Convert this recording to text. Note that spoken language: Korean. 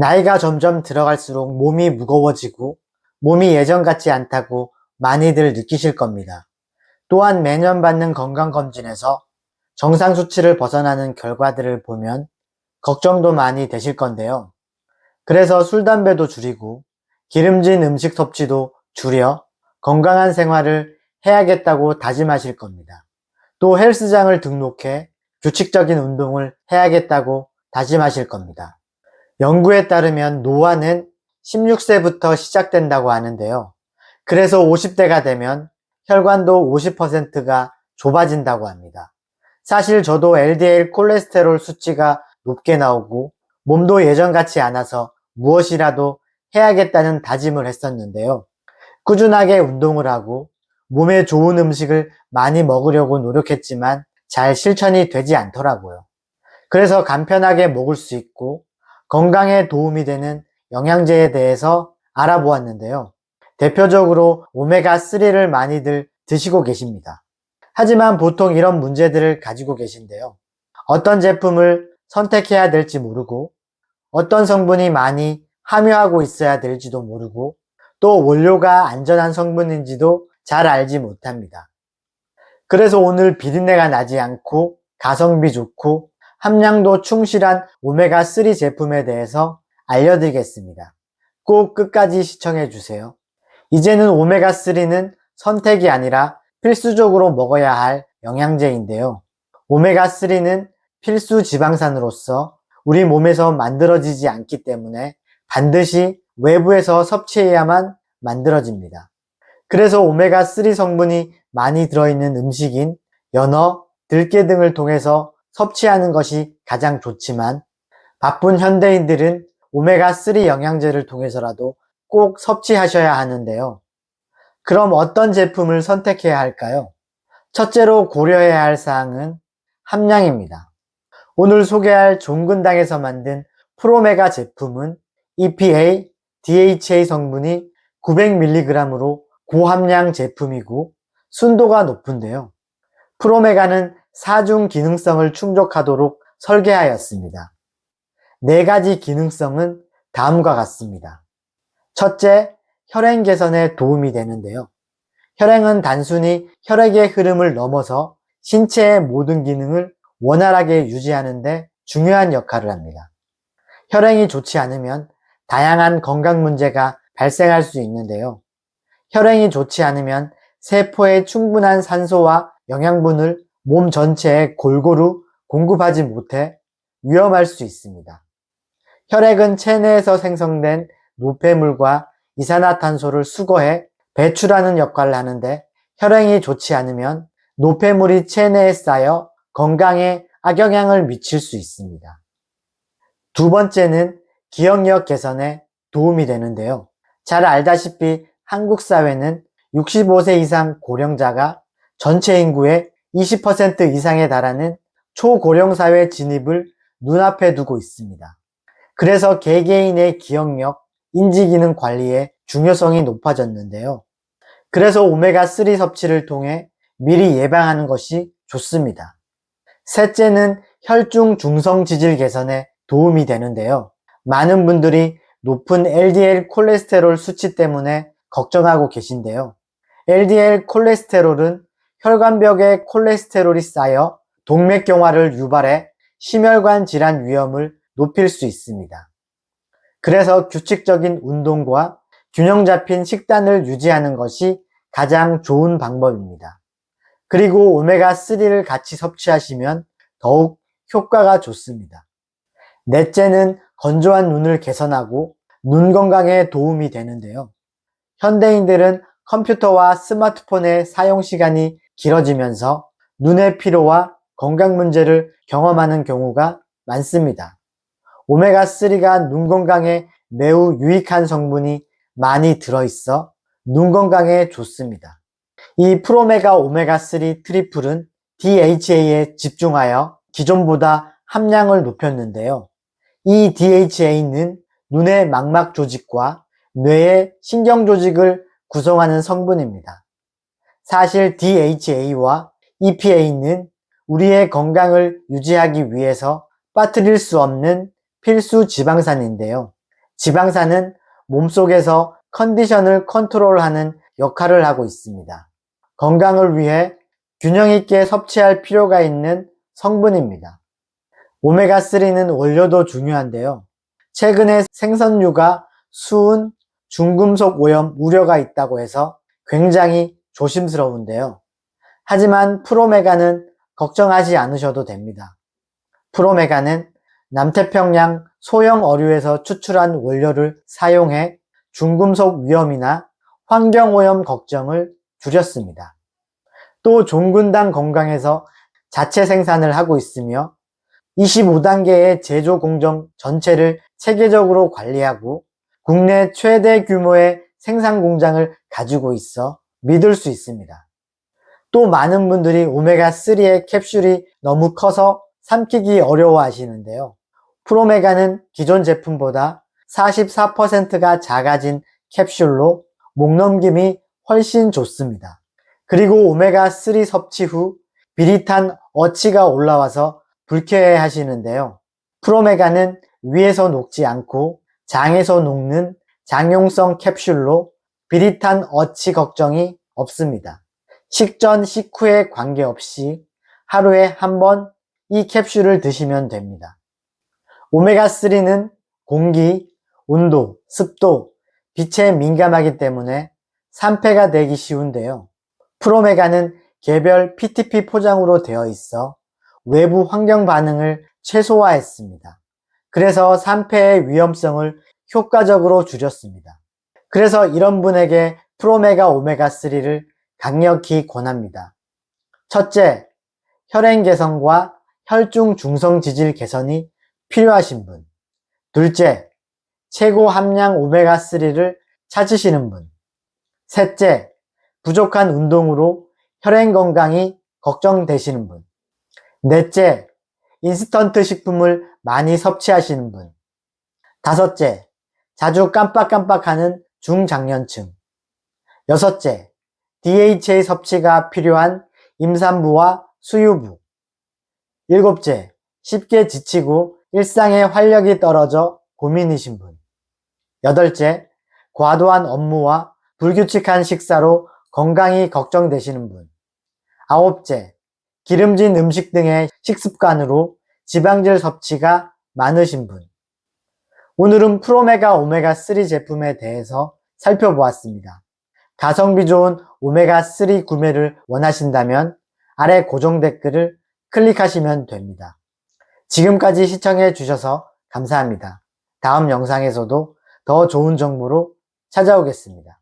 나이가 점점 들어갈수록 몸이 무거워지고 몸이 예전 같지 않다고 많이들 느끼실 겁니다. 또한 매년 받는 건강검진에서 정상 수치를 벗어나는 결과들을 보면 걱정도 많이 되실 건데요. 그래서 술, 담배도 줄이고 기름진 음식 섭취도 줄여 건강한 생활을 해야겠다고 다짐하실 겁니다. 또 헬스장을 등록해 규칙적인 운동을 해야겠다고 다짐하실 겁니다. 연구에 따르면 노화는 16세부터 시작된다고 하는데요. 그래서 50대가 되면 혈관도 50%가 좁아진다고 합니다. 사실 저도 LDL 콜레스테롤 수치가 높게 나오고 몸도 예전 같지 않아서 무엇이라도 해야겠다는 다짐을 했었는데요. 꾸준하게 운동을 하고 몸에 좋은 음식을 많이 먹으려고 노력했지만 잘 실천이 되지 않더라고요. 그래서 간편하게 먹을 수 있고 건강에 도움이 되는 영양제에 대해서 알아보았는데요. 대표적으로 오메가3를 많이들 드시고 계십니다. 하지만 보통 이런 문제들을 가지고 계신데요. 어떤 제품을 선택해야 될지 모르고 어떤 성분이 많이 함유하고 있어야 될지도 모르고 또 원료가 안전한 성분인지도 잘 알지 못합니다. 그래서 오늘 비린내가 나지 않고 가성비 좋고 함량도 충실한 오메가3 제품에 대해서 알려드리겠습니다. 꼭 끝까지 시청해 주세요. 이제는 오메가3는 선택이 아니라 필수적으로 먹어야 할 영양제인데요. 오메가3는 필수 지방산으로서 우리 몸에서 만들어지지 않기 때문에 반드시 외부에서 섭취해야만 만들어집니다. 그래서 오메가3 성분이 많이 들어있는 음식인 연어, 들깨 등을 통해서 섭취하는 것이 가장 좋지만 바쁜 현대인들은 오메가3 영양제를 통해서라도 꼭 섭취하셔야 하는데요. 그럼 어떤 제품을 선택해야 할까요? 첫째로 고려해야 할 사항은 함량입니다. 오늘 소개할 종근당에서 만든 프로메가 제품은 EPA, DHA 성분이 900mg으로 고함량 제품이고 순도가 높은데요. 프로메가는 사중 기능성을 충족하도록 설계하였습니다. 네 가지 기능성은 다음과 같습니다. 첫째, 혈행 개선에 도움이 되는데요. 혈행은 단순히 혈액의 흐름을 넘어서 신체의 모든 기능을 원활하게 유지하는데 중요한 역할을 합니다. 혈행이 좋지 않으면 다양한 건강 문제가 발생할 수 있는데요. 혈행이 좋지 않으면 세포에 충분한 산소와 영양분을 몸 전체에 골고루 공급하지 못해 위험할 수 있습니다. 혈액은 체내에서 생성된 노폐물과 이산화탄소를 수거해 배출하는 역할을 하는데 혈행이 좋지 않으면 노폐물이 체내에 쌓여 건강에 악영향을 미칠 수 있습니다. 두 번째는 기억력 개선에 도움이 되는데요. 잘 알다시피 한국 사회는 65세 이상 고령자가 전체 인구의 20% 이상에 달하는 초고령 사회 진입을 눈앞에 두고 있습니다. 그래서 개개인의 기억력, 인지기능 관리의 중요성이 높아졌는데요. 그래서 오메가3 섭취를 통해 미리 예방하는 것이 좋습니다. 셋째는 혈중 중성 지질 개선에 도움이 되는데요. 많은 분들이 높은 LDL 콜레스테롤 수치 때문에 걱정하고 계신데요. LDL 콜레스테롤은 혈관벽에 콜레스테롤이 쌓여 동맥경화를 유발해 심혈관 질환 위험을 높일 수 있습니다. 그래서 규칙적인 운동과 균형 잡힌 식단을 유지하는 것이 가장 좋은 방법입니다. 그리고 오메가3를 같이 섭취하시면 더욱 효과가 좋습니다. 넷째는 건조한 눈을 개선하고 눈 건강에 도움이 되는데요. 현대인들은 컴퓨터와 스마트폰의 사용 시간이 길어지면서 눈의 피로와 건강 문제를 경험하는 경우가 많습니다. 오메가3가 눈 건강에 매우 유익한 성분이 많이 들어있어 눈 건강에 좋습니다. 이 프로메가 오메가3 트리플은 DHA에 집중하여 기존보다 함량을 높였는데요. 이 DHA는 눈의 망막 조직과 뇌의 신경 조직을 구성하는 성분입니다. 사실 DHA와 EPA는 우리의 건강을 유지하기 위해서 빠뜨릴 수 없는 필수 지방산인데요. 지방산은 몸속에서 컨디션을 컨트롤하는 역할을 하고 있습니다. 건강을 위해 균형 있게 섭취할 필요가 있는 성분입니다. 오메가3는 원료도 중요한데요. 최근에 생선류가 수은, 중금속 오염 우려가 있다고 해서 굉장히 조심스러운데요. 하지만 프로메가는 걱정하지 않으셔도 됩니다. 프로메가는 남태평양 소형 어류에서 추출한 원료를 사용해 중금속 위험이나 환경오염 걱정을 줄였습니다. 또 종근당 건강에서 자체 생산을 하고 있으며 25단계의 제조 공정 전체를 체계적으로 관리하고 국내 최대 규모의 생산 공장을 가지고 있어 믿을 수 있습니다. 또 많은 분들이 오메가3의 캡슐이 너무 커서 삼키기 어려워 하시는데요. 프로메가는 기존 제품보다 44%가 작아진 캡슐로 목 넘김이 훨씬 좋습니다. 그리고 오메가3 섭취 후 비릿한 어치가 올라와서 불쾌해 하시는데요. 프로메가는 위에서 녹지 않고 장에서 녹는 장용성 캡슐로 비릿한 어치 걱정이 없습니다. 식전, 식후에 관계없이 하루에 한 번 이 캡슐을 드시면 됩니다. 오메가3는 공기, 온도, 습도, 빛에 민감하기 때문에 산패가 되기 쉬운데요. 프로메가는 개별 PTP 포장으로 되어 있어 외부 환경 반응을 최소화했습니다. 그래서 산패의 위험성을 효과적으로 줄였습니다. 그래서 이런 분에게 프로메가 오메가3를 강력히 권합니다. 첫째, 혈행 개선과 혈중 중성 지질 개선이 필요하신 분. 둘째, 최고 함량 오메가3를 찾으시는 분. 셋째, 부족한 운동으로 혈행 건강이 걱정되시는 분. 넷째, 인스턴트 식품을 많이 섭취하시는 분. 다섯째, 자주 깜빡깜빡하는 중장년층. 여섯째, DHA 섭취가 필요한 임산부와 수유부. 일곱째, 쉽게 지치고 일상의 활력이 떨어져 고민이신 분. 여덟째, 과도한 업무와 불규칙한 식사로 건강이 걱정되시는 분. 아홉째, 기름진 음식 등의 식습관으로 지방질 섭취가 많으신 분. 오늘은 프로메가 오메가3 제품에 대해서 살펴보았습니다. 가성비 좋은 오메가3 구매를 원하신다면 아래 고정 댓글을 클릭하시면 됩니다. 지금까지 시청해 주셔서 감사합니다. 다음 영상에서도 더 좋은 정보로 찾아오겠습니다.